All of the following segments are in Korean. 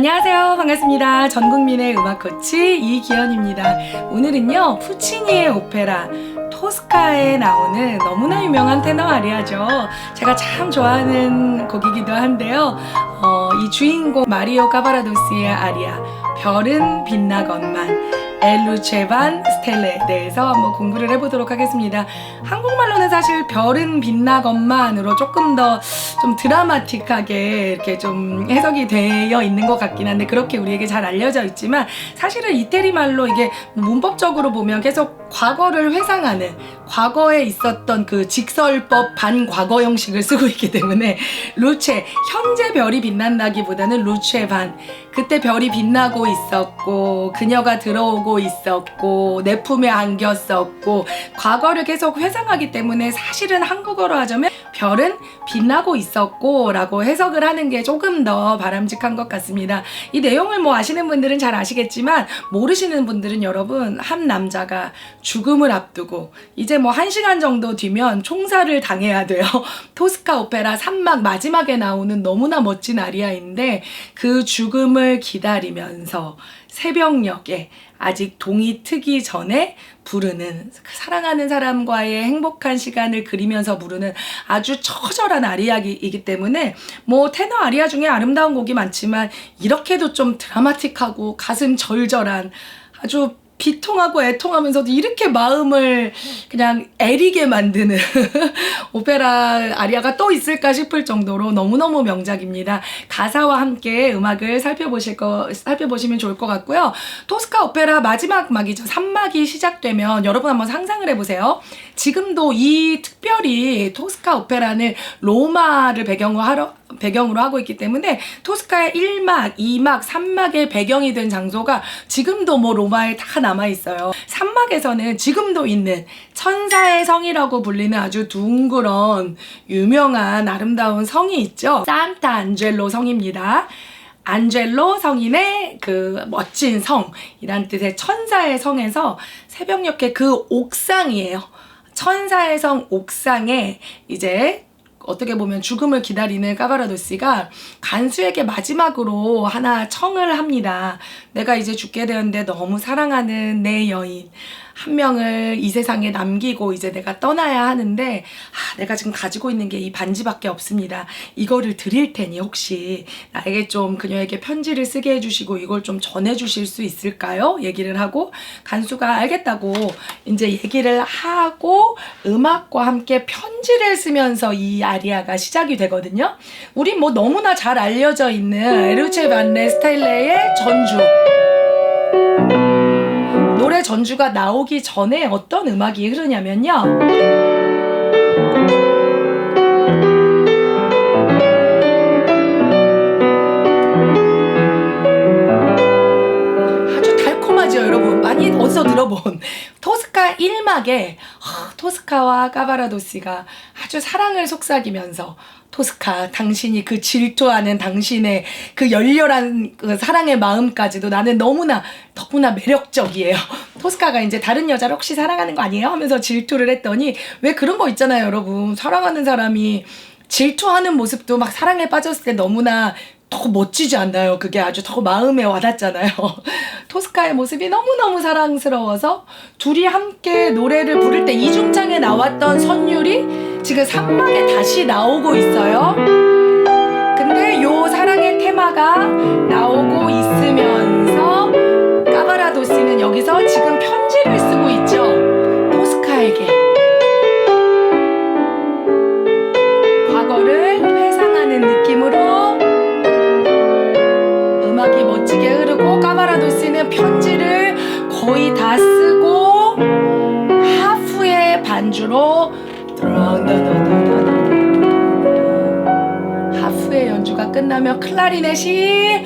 안녕하세요. 반갑습니다. 전 국민의 음악 코치 이기현입니다. 오늘은요 푸치니의 오페라 토스카에 나오는 너무나 유명한 테너 아리아죠. 제가 참 좋아하는 곡이기도 한데요. 어, 이 주인공 마리오 까바라도스의 아리아 별은 빛나건만 엘루체반 스텔레에 대해서 한번 공부를 해보도록 하겠습니다. 한국말 로는 사실 별은 빛나건만으로 조금 더 좀 드라마틱하게 이렇게 좀 해석이 되어 있는 것 같긴 한데 그렇게 우리에게 잘 알려져 있지만 사실은 이태리 말로 이게 문법적으로 보면 계속 과거를 회상하는 과거에 있었던 그 직설법 반과거 형식을 쓰고 있기 때문에 루체 현재 별이 빛난다기보다는 루체 반. 그때 별이 빛나고 있었고 그녀가 들어오고 있었고 내 품에 안겼었고 과거를 계속 회상하기 때문에 사실은 한국어로 하자면 별은 빛나고 있었고 라고 해석을 하는 게 조금 더 바람직한 것 같습니다. 이 내용을 뭐 아시는 분들은 잘 아시겠지만 모르시는 분들은 여러분 한 남자가 죽음을 앞두고 이제 뭐 한 시간 정도 뒤면 총살을 당해야 돼요. 토스카 오페라 3막 마지막에 나오는 너무나 멋진 아리아인데 그 죽음을 기다리면서 새벽녘에 아직 동이 트기 전에 부르는 사랑하는 사람과의 행복한 시간을 그리면서 부르는 아주 처절한 아리아이기 때문에 뭐 테너 아리아 중에 아름다운 곡이 많지만 이렇게도 좀 드라마틱하고 가슴 절절한 아주 비통하고 애통하면서도 이렇게 마음을 그냥 애리게 만드는 오페라 아리아가 또 있을까 싶을 정도로 너무너무 명작입니다. 가사와 함께 음악을 살펴보실 거, 살펴보시면 좋을 것 같고요. 토스카 오페라 마지막 막이죠. 3막이 시작되면 여러분 한번 상상을 해보세요. 지금도 이 특별히 토스카 오페라는 로마를 배경으로 하러, 배경으로 하고 있기 때문에 토스카의 1막, 2막, 3막의 배경이 된 장소가 지금도 뭐 로마에 다 남아 있어요. 3막에서는 지금도 있는 천사의 성이라고 불리는 아주 둥그런 유명한 아름다운 성이 있죠. 산타 안젤로 성입니다. 안젤로 성인의 그 멋진 성이란 뜻의 천사의 성에서 새벽녘에 그 옥상이에요. 천사의 성 옥상에 이제 어떻게 보면 죽음을 기다리는 까바라도스가 간수에게 마지막으로 하나 청을 합니다. 내가 이제 죽게 되었는데 너무 사랑하는 내 여인 한 명을 이 세상에 남기고 이제 내가 떠나야 하는데 아, 내가 지금 가지고 있는 게 이 반지밖에 없습니다. 이거를 드릴 테니 혹시 나에게 좀 그녀에게 편지를 쓰게 해주시고 이걸 좀 전해주실 수 있을까요? 얘기를 하고 간수가 알겠다고 이제 얘기를 하고 음악과 함께 편지를 쓰면서 이 아리아가 시작이 되거든요. 우리 뭐 너무나 잘 알려져 있는 에르체 반레 스타일레의 전주. 노래 전주가 나오기 전에 어떤 음악이 흐르냐면요. 아주 달콤하죠, 여러분. 많이 어디서 들어본 토스카 1막에 토스카와 까바라도스가 아주 사랑을 속삭이면서 토스카 당신이 그 질투하는 당신의 그 열렬한 그 사랑의 마음까지도 나는 너무나 너무나 매력적이에요. 토스카가 이제 다른 여자를 혹시 사랑하는 거 아니에요? 하면서 질투를 했더니 왜 그런 거 있잖아요, 여러분. 사랑하는 사람이 질투하는 모습도 막 사랑에 빠졌을 때 너무나 더 멋지지 않나요? 그게 아주 더 마음에 와닿잖아요. 토스카의 모습이 너무너무 사랑스러워서 둘이 함께 노래를 부를 때 이중창에 나왔던 선율이 지금 3막에 다시 나오고 있어요. 근데 요 사랑의 테마가 나오고 있으면서 까바라도스는 여기서 지금 편지를 쓰고 있죠. 토스카에게. 과거를 회상하는 느낌으로 음악이 멋지게 흐르고 까바라도스는 편지를 거의 다 쓰고 하프의 반주로 하프의 연주가 끝나면 클라리넷이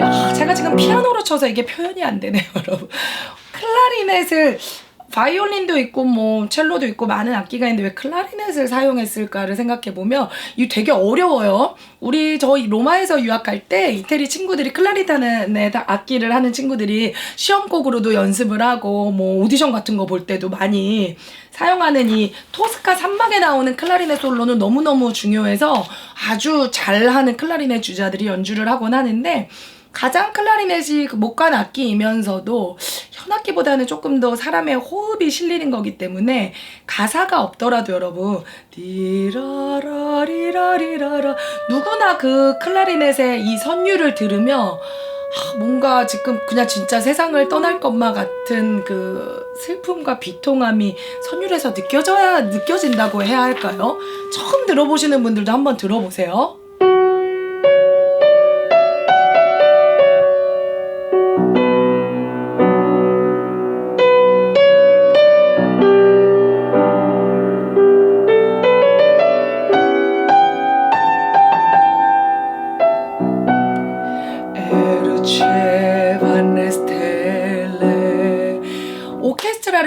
아, 제가 지금 피아노로 쳐서 이게 표현이 안 되네요, 여러분. 클라리넷을 바이올린도 있고 뭐 첼로도 있고 많은 악기가 있는데 왜 클라리넷을 사용했을까를 생각해 보면 이 되게 어려워요. 우리 저희 로마에서 유학할 때 이태리 친구들이 클라리넷 악기를 하는 친구들이 시험곡으로도 연습을 하고 뭐 오디션 같은 거 볼 때도 많이 사용하는 이 토스카 산막에 나오는 클라리넷 솔로는 너무너무 중요해서 아주 잘하는 클라리넷 주자들이 연주를 하곤 하는데 가장 클라리넷이 그 목관 악기이면서도 현악기보다는 조금 더 사람의 호흡이 실리는 거기 때문에 가사가 없더라도 여러분 디라라리라리라라 누구나 그 클라리넷의 이 선율을 들으며 아, 뭔가 지금 그냥 진짜 세상을 떠날 것만 같은 그 슬픔과 비통함이 선율에서 느껴져야 느껴진다고 해야 할까요? 처음 들어보시는 분들도 한번 들어보세요.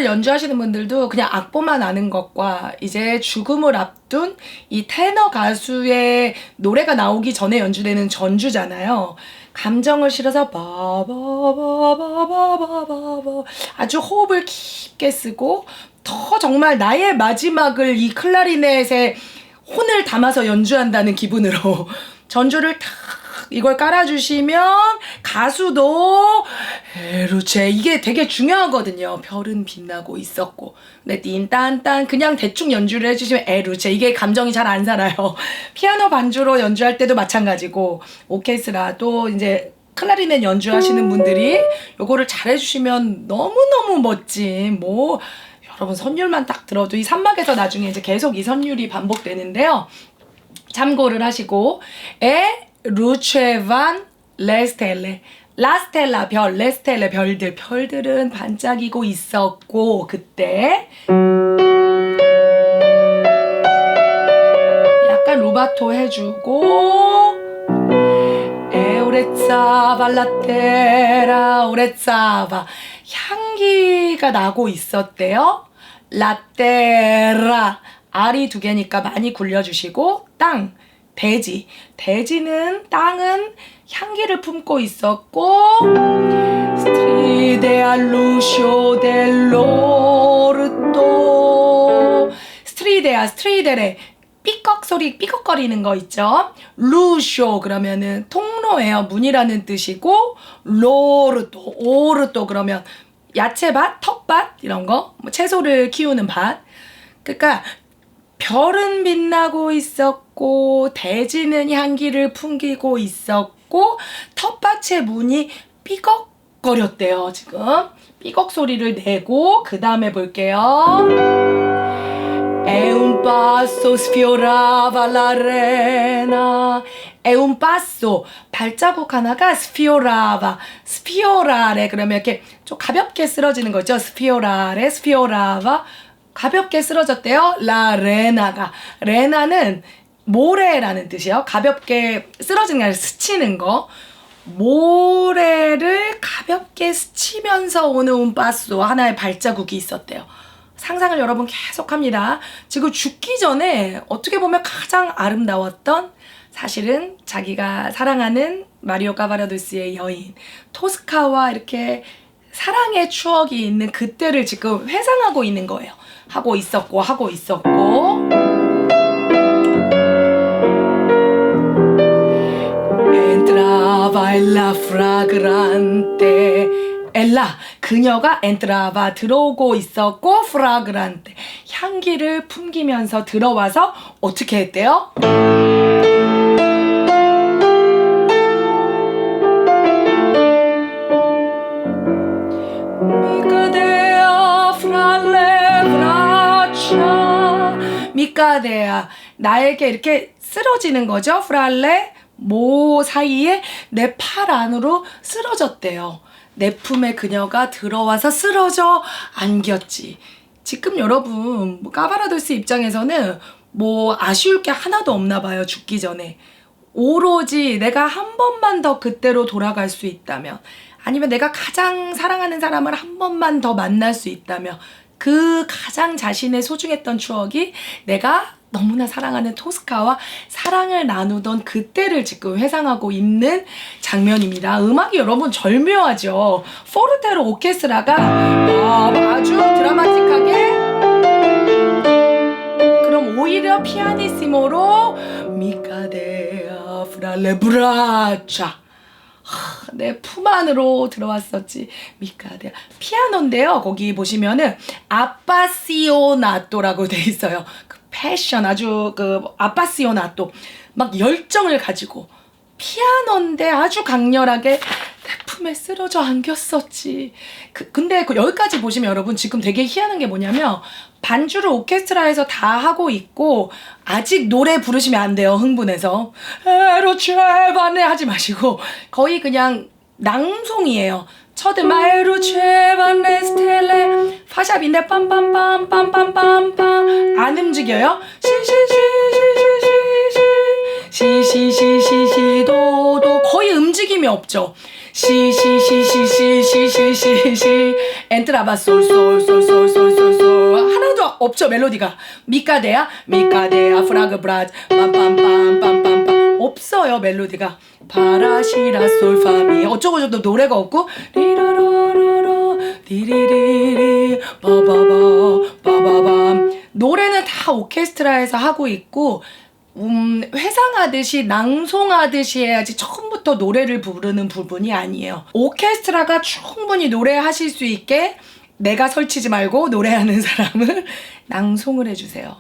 피아노를 연주하시는 분들도 그냥 악보만 아는 것과 이제 죽음을 앞둔 이 테너 가수의 노래가 나오기 전에 연주되는 전주잖아요. 감정을 실어서 바바바바바바바 아주 호흡을 깊게 쓰고 더 정말 나의 마지막을 이 클라리넷에 혼을 담아서 연주한다는 기분으로 전주를 탁 이걸 깔아주시면 가수도 에루체 이게 되게 중요하거든요. 별은 빛나고 있었고 근데 띵딴딴 그냥 대충 연주를 해주시면 에루체 이게 감정이 잘 안 살아요. 피아노 반주로 연주할 때도 마찬가지고 오케스트라도 이제 클라리넷 연주하시는 분들이 요거를 잘 해주시면 너무너무 멋진 뭐 여러분 선율만 딱 들어도 이 산막에서 나중에 이제 계속 이 선율이 반복되는데요. 참고를 하시고 에 루체반 레스텔레. 라스텔라 별 레스텔레 별들. 별들은 반짝이고 있었고 그때 약간 루바토 해주고 에오레짜바 라테라 오레짜바. 향기가 나고 있었대요. 라테라. 알이 두 개니까 많이 굴려주시고 땅 돼지. 돼지는 땅은 향기를 품고 있었고 스트리데아 루쇼 델로르토 스트리데아 스트리데레 삐걱 소리 삐걱거리는 거 있죠. 루쇼 그러면은 통로예요. 문이라는 뜻이고 로르토 오르토 그러면 야채밭, 텃밭 이런 거, 뭐 채소를 키우는 밭. 그러니까 별은 빛나고 있었고 대지는 향기를 풍기고 있었고 텃밭의 문이 삐걱거렸대요 지금 삐걱 소리를 내고 그 다음에 볼게요 È un passo sfiorava l'arena. È un passo. 발자국 하나가 sfiorava. sfiorare. 그러면 이렇게 좀 가볍게 쓰러지는 거죠. sfiorare, sfiorava. 가볍게 쓰러졌대요. 라 레나가. 레나는 모래라는 뜻이에요. 가볍게 쓰러지는 게 아니라 스치는 거. 모래를 가볍게 스치면서 오는 움바스 하나의 발자국이 있었대요. 상상을 여러분 계속 합니다. 지금 죽기 전에 어떻게 보면 가장 아름다웠던 사실은 자기가 사랑하는 마리오 까바라도스의 여인 토스카와 이렇게 사랑의 추억이 있는 그때를 지금 회상하고 있는 거예요. 하고 있었고 하고 있었고. Entrava la fragrante 엘라 그녀가 엔트라바 들어오고 있었고 프라그란테. 향기를 풍기면서 들어와서 어떻게 했대요? 브라차 미카데아 나에게 이렇게 쓰러지는 거죠 프랄레 모 사이에 내 팔 안으로 쓰러졌대요. 내 품에 그녀가 들어와서 쓰러져 안겼지. 지금 여러분 뭐 까바라돌스 입장에서는 뭐 아쉬울 게 하나도 없나 봐요 죽기 전에 오로지 내가 한 번만 더 그때로 돌아갈 수 있다면 아니면 내가 가장 사랑하는 사람을 한 번만 더 만날 수 있다면 그 가장 자신의 소중했던 추억이 내가 너무나 사랑하는 토스카와 사랑을 나누던 그때를 지금 회상하고 있는 장면입니다. 음악이 여러분 절묘하죠. 포르테로 오케스트라가 어, 아주 드라마틱하게 그럼 오히려 피아니시모로 미카데아 프랄레 브라차 내 품 안으로 들어왔었지. 미카데아 피아노인데요. 거기 보시면은 아파시오나토라고 돼 있어요. 그 패션 아주 그 아파시오나토 막 열정을 가지고 피아노인데 아주 강렬하게 내 품에 쓰러져 안겼었지. 그, 근데 그 여기까지 보시면 여러분 지금 되게 희한한 게 뭐냐면 반주를 오케스트라에서 다 하고 있고 아직 노래 부르시면 안 돼요 흥분해서 에로체반네 하지 마시고 거의 그냥 낭송이에요. 첫드 마에로 체반네 스텔레 파샵인데 빰빰빰 빰빰빰빰 안 움직여요. 시시시시 시시시시도도 거의 움직임이 없죠. 시시시시시시시시시 엔트라바 솔솔솔솔솔솔솔 하나도 없죠 멜로디가. 미카데야 미카데야 프라그 브라즈. 빰빰빰 빰빰빰. 없어요 멜로디가. 파라시라 솔파미. 어쩌고 저쩌고 노래가 없고 리라라라라 디리리리 바바바 바바밤 노래는 다 오케스트라에서 하고 있고 음, 회상하듯이 낭송하듯이 해야지 처음부터 노래를 부르는 부분이 아니에요. 오케스트라가 충분히 노래하실 수 있게 내가 설치지 말고 노래하는 사람을 낭송을 해주세요.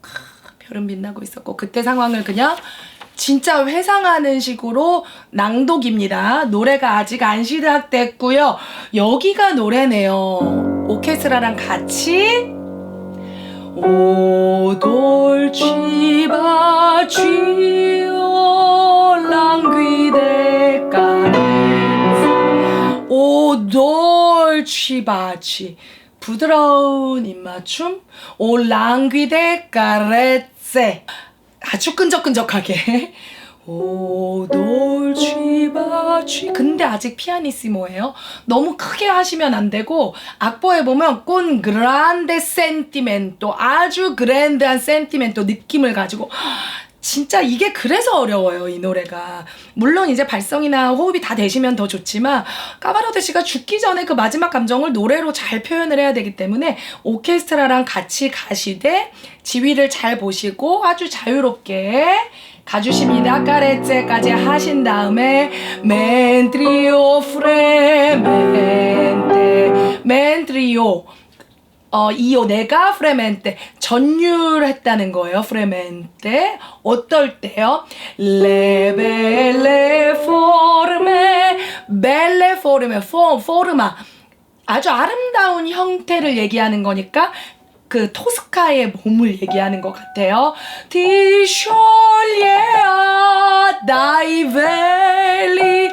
크, 별은 빛나고 있었고 그때 상황을 그냥 진짜 회상하는 식으로 낭독입니다. 노래가 아직 안 시작됐고요. 여기가 노래네요. 오케스트라랑 같이 O dolci bacio dolci baci 부드러운 입맞춤. languide carezze 아주 끈적끈적하게. 오 돌취 바취. 근데 아직 피아니시모예요. 너무 크게 하시면 안 되고 악보에 보면 꼰 그란데 센티멘토. 아주 그랜드한 센티멘토 느낌을 가지고 진짜 이게 그래서 어려워요, 이 노래가. 물론 이제 발성이나 호흡이 다 되시면 더 좋지만, 까바로데 씨가 죽기 전에 그 마지막 감정을 노래로 잘 표현을 해야 되기 때문에, 오케스트라랑 같이 가시되, 지휘를 잘 보시고, 아주 자유롭게 가주십니다. 까레제까지 하신 다음에 멘트리오 프레멘테 멘트리오 어, 이오 내가 프레멘테 전율했다는 거예요. 프레멘테 어떨 때요? 레벨레 포르메 벨레 포르메 포 포르마 아주 아름다운 형태를 얘기하는 거니까 그 토스카의 몸을 얘기하는 것 같아요. 디쇼리아 다이벨리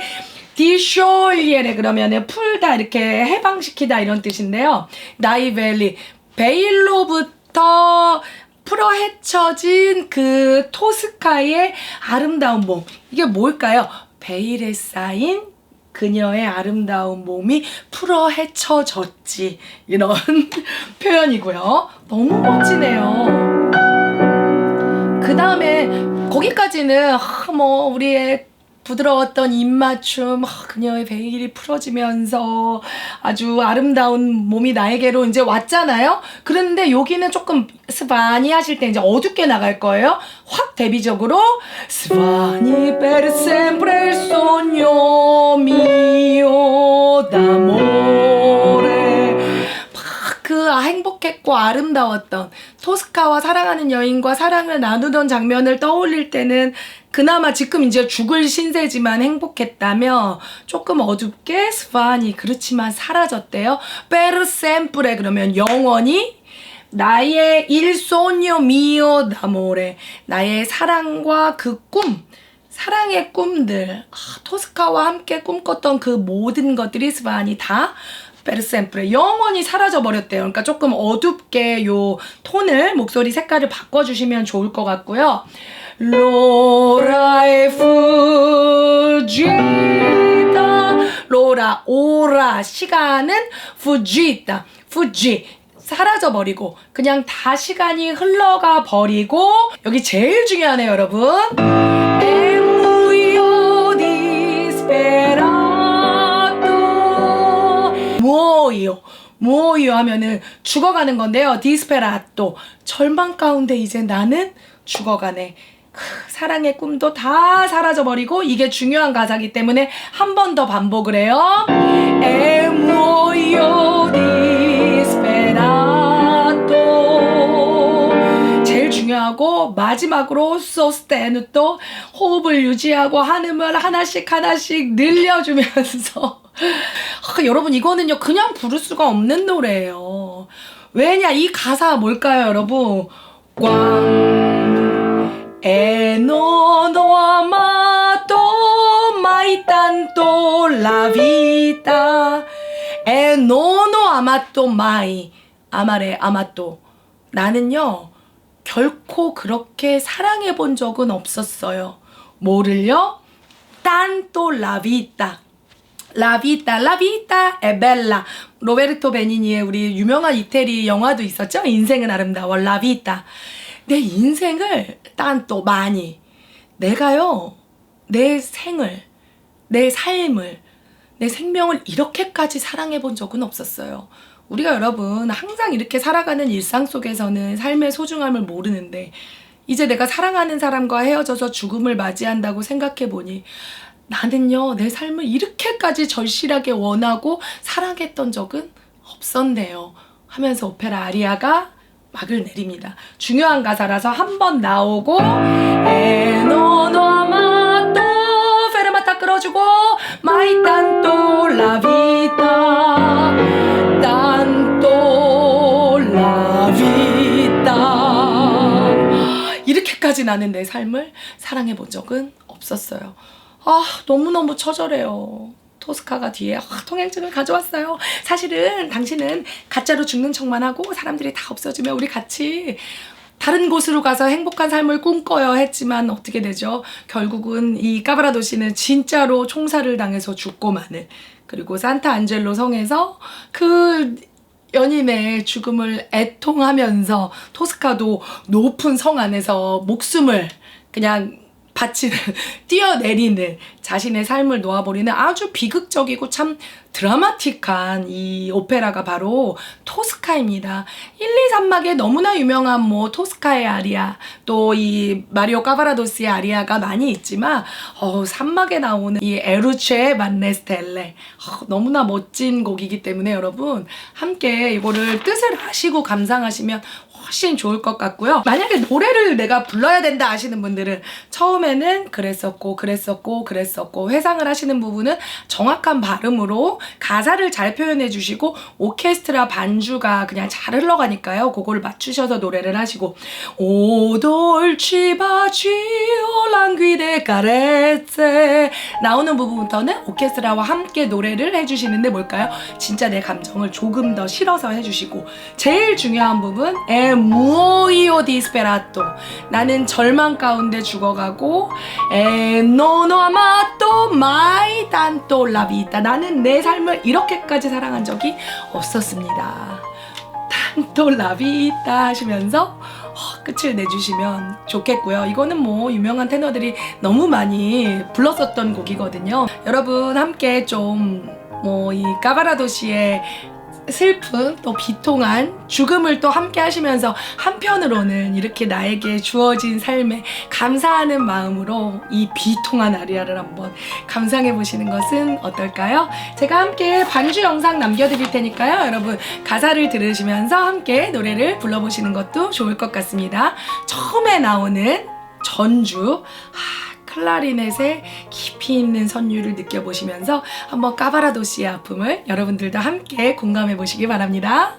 디쇼리에레 그러면은 풀다 이렇게 해방시키다 이런 뜻인데요. 다이벨리 베일로부터 풀어 헤쳐진 그 토스카의 아름다운 몸 이게 뭘까요? 베일에 쌓인 그녀의 아름다운 몸이 풀어 헤쳐졌지. 이런 표현이고요. 너무 멋지네요. 그 다음에 거기까지는 아, 뭐 우리의 부드러웠던 입맞춤, 아, 그녀의 베일이 풀어지면서 아주 아름다운 몸이 나에게로 이제 왔잖아요. 그런데 여기는 조금 스바니 하실 때 이제 어둡게 나갈 거예요. 확 대비적으로 스바니 sempre il sogno 행복했고 아름다웠던 토스카와 사랑하는 여인과 사랑을 나누던 장면을 떠올릴 때는 그나마 지금 이제 죽을 신세지만 행복했다며 조금 어둡게 스파니 그렇지만 사라졌대요. 페르 셈프레 그러면 영원히 나의 일소녀 미오 다모레 나의 사랑과 그 꿈 사랑의 꿈들 아, 토스카와 함께 꿈꿨던 그 모든 것들이 스바니 다 페르셈프레 영원히 사라져 버렸대요. 그러니까 조금 어둡게 요 톤을 목소리 색깔을 바꿔 주시면 좋을 것 같고요. 로라의 fuggita 로라 오라 시간은 fuggita fuggì 사라져 버리고 그냥 다 시간이 흘러가 버리고 여기 제일 중요하네요, 여러분. Muoio 하면은 죽어가는 건데요. disperato. 절망 가운데 이제 나는 죽어가네. 크, 사랑의 꿈도 다 사라져버리고 이게 중요한 가사기 때문에 한 번 더 반복을 해요. 중요하고 마지막으로 소스테누또 호흡을 유지하고 한음을 하나씩 하나씩 늘려주면서 아, 여러분 이거는요 그냥 부를 수가 없는 노래예요. 왜냐 이 가사 뭘까요 여러분? 꽝 에노 마이 tanto la vita e non ho amato mai amare amato 나는요 결코 그렇게 사랑해 본 적은 없었어요 뭐를요? tanto la vita La vita, la vita è bella. 로베르토 베니니의 우리 유명한 이태리 영화도 있었죠? 인생은 아름다워. La vita. 내 인생을 딴또 많이 내가요 내 생을 내 삶을 내 생명을 이렇게까지 사랑해 본 적은 없었어요. 우리가 여러분 항상 이렇게 살아가는 일상 속에서는 삶의 소중함을 모르는데 이제 내가 사랑하는 사람과 헤어져서 죽음을 맞이한다고 생각해 보니 나는요 내 삶을 이렇게까지 절실하게 원하고 사랑했던 적은 없었네요. 하면서 오페라 아리아가 막을 내립니다. 중요한 가사라서 한 번 나오고 에노노 아마토 끌어주고 마이 vita tanto la vita 이렇게까지 나는 내 삶을 사랑해 본 적은 없었어요. 아 너무너무 처절해요. 토스카가 뒤에 아, 통행증을 가져왔어요. 사실은 당신은 가짜로 죽는 척만 하고 사람들이 다 없어지면 우리 같이 다른 곳으로 가서 행복한 삶을 꿈꿔요 했지만 어떻게 되죠? 결국은 이 까브라도 씨는 진짜로 총살을 당해서 죽고 마는 그리고 산타 안젤로 성에서 그 연인의 죽음을 애통하면서 토스카도 높은 성 안에서 목숨을 그냥 바치는 뛰어내리는 자신의 삶을 놓아버리는 아주 비극적이고 참 드라마틱한 이 오페라가 바로 토스카입니다. 1, 2, 3막에 너무나 유명한 뭐 토스카의 아리아 또 이 마리오 까바라도스의 아리아가 많이 있지만 어, 3막에 나오는 이 에루체 만네스텔레 어, 너무나 멋진 곡이기 때문에 여러분 함께 이거를 뜻을 아시고 감상하시면 훨씬 좋을 것 같고요. 만약에 노래를 내가 불러야 된다 하시는 분들은 처음에는 그랬었고 그랬었고 그랬었고 회상을 하시는 부분은 정확한 발음으로 가사를 잘 표현해 주시고 오케스트라 반주가 그냥 잘 흘러가니까요. 그거를 맞추셔서 노래를 하시고 오 돌치 바치오 랑귀데 가레세 나오는 부분부터는 오케스트라와 함께 노래를 해주시는데 뭘까요? 진짜 내 감정을 조금 더 실어서 해주시고 제일 중요한 부분 에 무오이오 디스페라토 나는 절망 가운데 죽어가고 에 노노 아마토 마이 단토 라비타 나는 내 삶을 이렇게까지 사랑한 적이 없었습니다. 단토 라비타 하시면서 어, 끝을 내주시면 좋겠고요. 이거는 뭐 유명한 테너들이 너무 많이 불렀었던 곡이거든요. 여러분 함께 좀 뭐 이 까바라도 씨의 슬픈 또 비통한 죽음을 또 함께 하시면서 한편으로는 이렇게 나에게 주어진 삶에 감사하는 마음으로 이 비통한 아리아를 한번 감상해 보시는 것은 어떨까요? 제가 함께 반주 영상 남겨드릴 테니까요. 여러분 가사를 들으시면서 함께 노래를 불러보시는 것도 좋을 것 같습니다. 처음에 나오는 전주 하, 클라리넷의 깊이 있는 선율을 느껴보시면서 한번 까바라도시의 아픔을 여러분들도 함께 공감해 보시기 바랍니다.